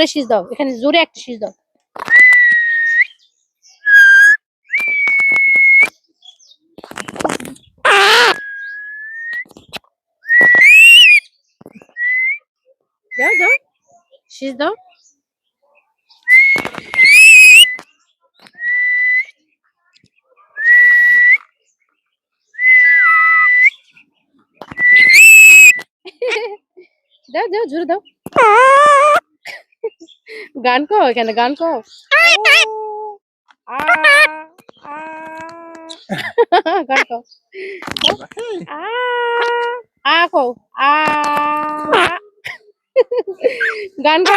জোরে শীষ দাও এখানে জোরে একটা শীষ দাও দাও দাও শীষ দাও দাও দাও জোরে দাও গান কো এখানে গান কো আ, আ। গান কো আ আ কো আ গান কো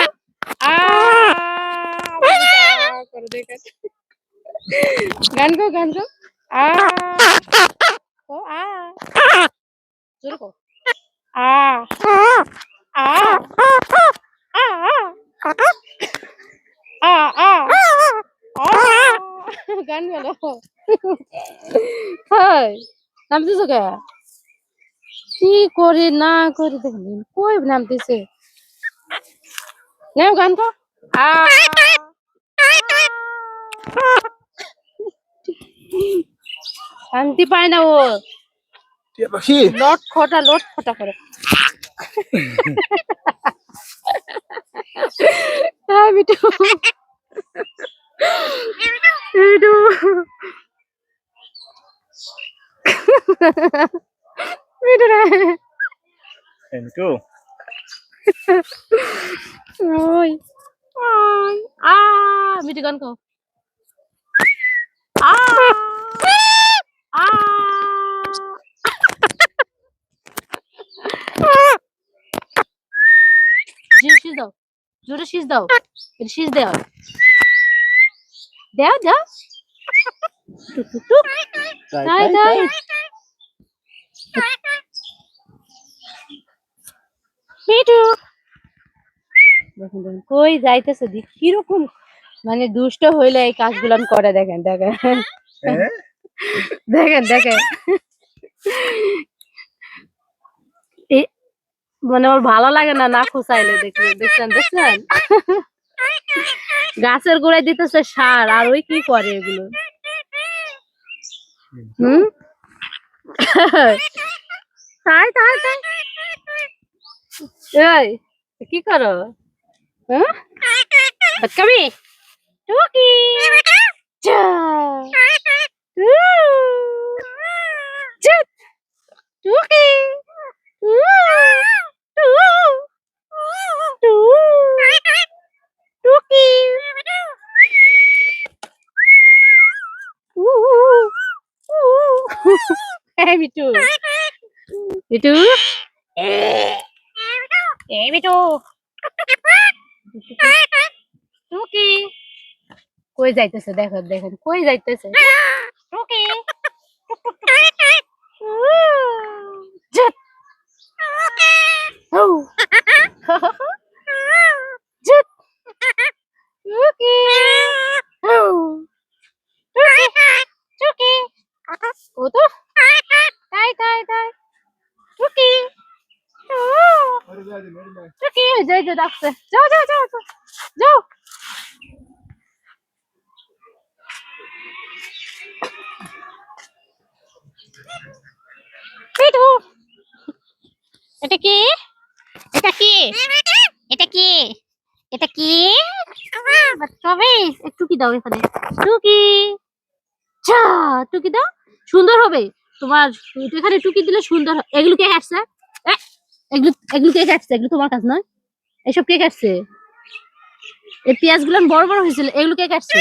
আ করে দেখে গান কো গান কো আ কো আ জোরে কো আ আ আ আ আ আ কে কি করে না করে দেখলেন কই নামতেছে নাও গান তো শান্তি পায় না ও লট খটা লট খটা করে হ্যাঁ বিটু রে এমটু ওই ওই আ মিটু গান কো আ আ শীষ দাও জোরে শীষ দাও এটা শীষ দাও দাও দাও টুক টুক টুক। তাই তাই। দেখেন দেখেন কই যাইতেছে দি? কীরকম মানে দুষ্ট হইলে এই কাজগুলো করে দেখেন দেখেন। হ্যাঁ? দেখেন দেখেন। মানে ওর ভালো লাগে না না খুসাইলে দেখলে। দেখছেন দেখছেন? গাছের গোড়ায় দিতেছে সার আর ওই কি করে এগুলো? হুম? তাই তাই তাই এই কি করো হ্যাঁ কবি টুকি চা টু চুপ টুকি টু টু মিটু এ মিটু উ কি কই যাইতেছে দেখো দেখেন কই যাইতেছে টুকি জট ও জট টুকি ও টুকি ও তো তাই তাই তাই টুকি ও এটা কি এটা কি এটা দাও এখানে টুকি টুকি দাও সুন্দর হবে তোমার এখানে টুকি দিলে সুন্দর এগুলো কে এগুলো এগুলো কে কাটছে? এগুলো তোমার কাজ নয়? এসব কে কাটছে? এই পেঁয়াজগুলো বড় বড় হয়েছিল, এগুলো কে কাটছে?